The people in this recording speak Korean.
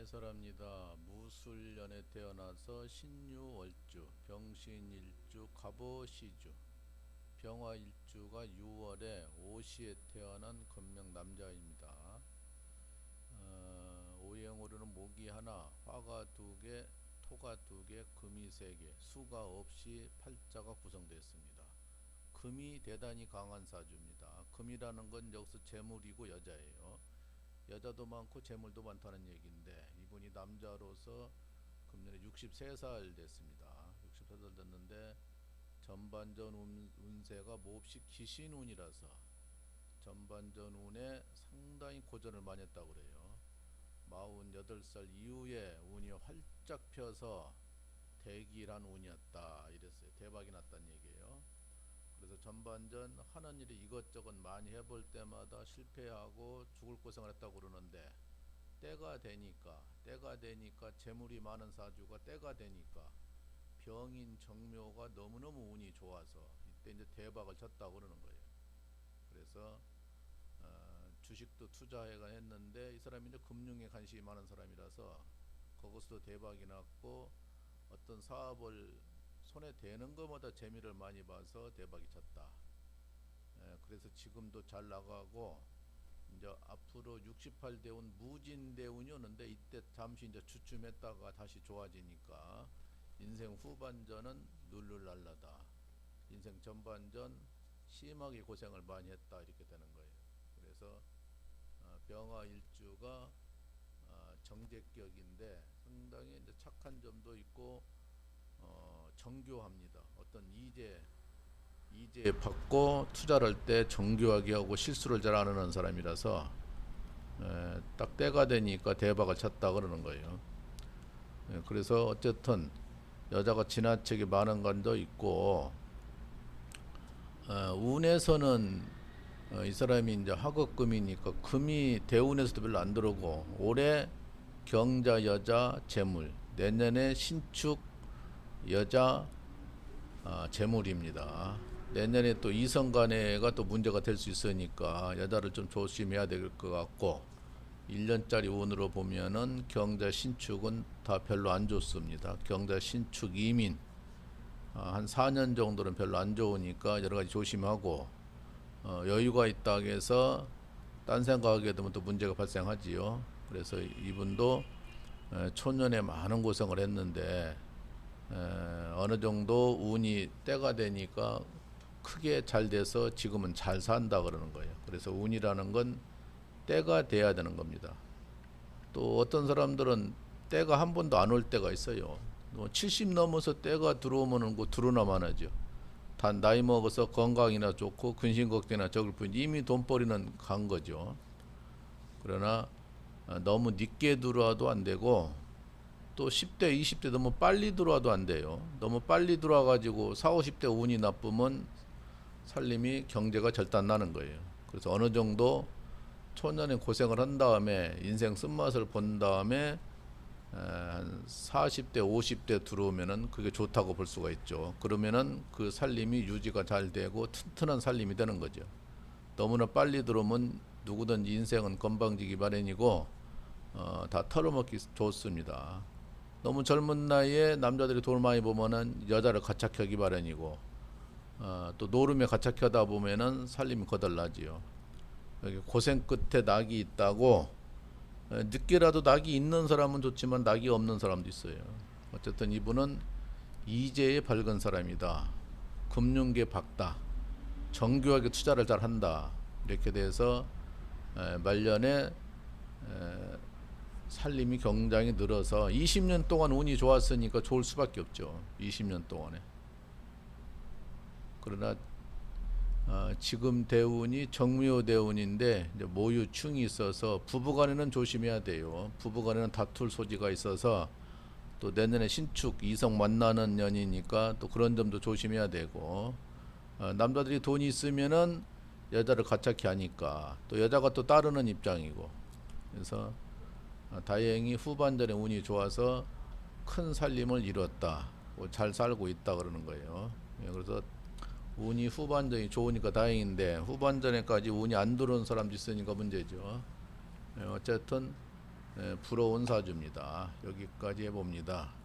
해설합니다. 무술년에 태어나서 신유월주, 병신일주, 갑오시주, 병화일주가 6월에 오시에 태어난 건명 남자입니다. 어, 오행으로는 목이 하나, 화가 두 개, 토가 두 개, 금이 세 개, 수가 없이 팔자가 구성되었습니다. 금이 대단히 강한 사주입니다. 금이라는 건 여기서 재물이고 여자예요. 여자도 많고 재물도 많다는 얘기인데 이분이 남자로서 금년에 63살 됐습니다. 63살 됐는데 전반전 운, 운세가 몹시 기신운이라서 전반전 운에 상당히 고전을 많이 했다고 그래요. 48살 이후에 운이 활짝 펴서 대기란 운이었다 이랬어요. 대박이 났다는 얘기예요. 그래서 전반전 하는 일이 이것저것 많이 해볼 때마다 실패하고 죽을 고생을 했다고 그러는데 때가 되니까 때가 되니까 재물이 많은 사주가 때가 되니까 병인 정묘가 너무너무 운이 좋아서 이때 이제 대박을 쳤다고 그러는 거예요. 그래서 어, 주식도 투자해가 했는데 이 사람이 이제 금융에 관심이 많은 사람이라서 거기서도 대박이 났고 어떤 사업을 손에 대는 것보다 재미를 많이 봐서 대박이 쳤다. 예, 그래서 지금도 잘 나가고 이제 앞으로 68대운 무진대운이 오는데 이때 잠시 이제 주춤했다가 다시 좋아지니까 인생 후반전은 룰룰랄라다. 인생 전반전 심하게 고생을 많이 했다 이렇게 되는 거예요. 그래서 어, 병화 일주가 어, 정제격인데 상당히 이제 착한 점도 있고 어, 정교합니다. 어떤 이제 이제 받고 투자를 할때 정교하게 하고 실수를 잘 안 하는 사람이라서 에, 딱 때가 되니까 대박을 쳤다 그러는 거예요. 예, 그래서 어쨌든 여자가 지나치게 많은 건도 있고 어, 운에서는 어, 이 사람이 이제 하급금이니까 금이 대운에서도 별로 안 들어오고 올해 경자 여자 재물 내년에 신축 여자 아, 재물입니다. 내년에 또 이성 간에가 또 문제가 될 수 있으니까 여자를 좀 조심해야 될 것 같고 1년짜리 운으로 보면은 경자 신축은 다 별로 안 좋습니다. 경자 신축 이민 아, 한 4년 정도는 별로 안 좋으니까 여러 가지 조심하고 어, 여유가 있다 해서 딴 생각하게 되면 또 문제가 발생하지요. 그래서 이분도 에, 초년에 많은 고생을 했는데 에, 어느 정도 운이 때가 되니까 크게 잘 돼서 지금은 잘 산다 그러는 거예요. 그래서 운이라는 건 때가 돼야 되는 겁니다. 또 어떤 사람들은 때가 한 번도 안 올 때가 있어요. 뭐70 넘어서 때가 들어오면은 그 들어나만 하죠. 단 나이 먹어서 건강이나 좋고 근심 걱정이나 적을 뿐 이미 돈벌이는 간 거죠. 그러나 어, 너무 늦게 들어와도 안 되고 또 10대, 20대 너무 빨리 들어와도 안 돼요. 너무 빨리 들어와 가지고 4, 50대 운이 나쁘면 살림이 경제가 절단 나는 거예요. 그래서 어느 정도 초년에 고생을 한 다음에 인생 쓴맛을 본 다음에 에, 한 40대, 50대 들어오면은 그게 좋다고 볼 수가 있죠. 그러면은 그 살림이 유지가 잘 되고 튼튼한 살림이 되는 거죠. 너무나 빨리 들어오면 누구든지 인생은 건방지기 마련이고 어, 다 털어먹기 좋습니다. 너무 젊은 나이에 남자들이 돈을 많이 보면은 여자를 가착하기 마련이고 어, 또 노름에 가착하다 보면은 살림이 거덜나지요. 고생 끝에 낙이 있다고 에, 늦게라도 낙이 있는 사람은 좋지만 낙이 없는 사람도 있어요. 어쨌든 이분은 이재의 밝은 사람이다. 금융계 박다. 정교하게 투자를 잘 한다. 이렇게 돼서 에, 말년에 에, 살림이 굉장히 늘어서 20년 동안 운이 좋았으니까 좋을 수밖에 없죠. 20년 동안에. 그러나 어, 지금 대운이 정묘 대운인데 모유충이 있어서 부부간에는 조심해야 돼요. 부부간에는 다툴 소지가 있어서 또 내년에 신축 이성 만나는 년이니까 또 그런 점도 조심해야 되고 어, 남자들이 돈이 있으면은 여자를 가착히 하니까 또 여자가 또 따르는 입장이고 그래서 어, 다행히 후반전에 운이 좋아서 큰 살림을 이뤘다. 뭐잘 살고 있다 그러는 거예요. 예, 그래서 운이 후반전이 좋으니까 다행인데 후반전에까지 운이 안 들어온 사람도 있으니까 문제죠. 예, 어쨌든 에, 부러운 사주입니다. 여기까지 해봅니다.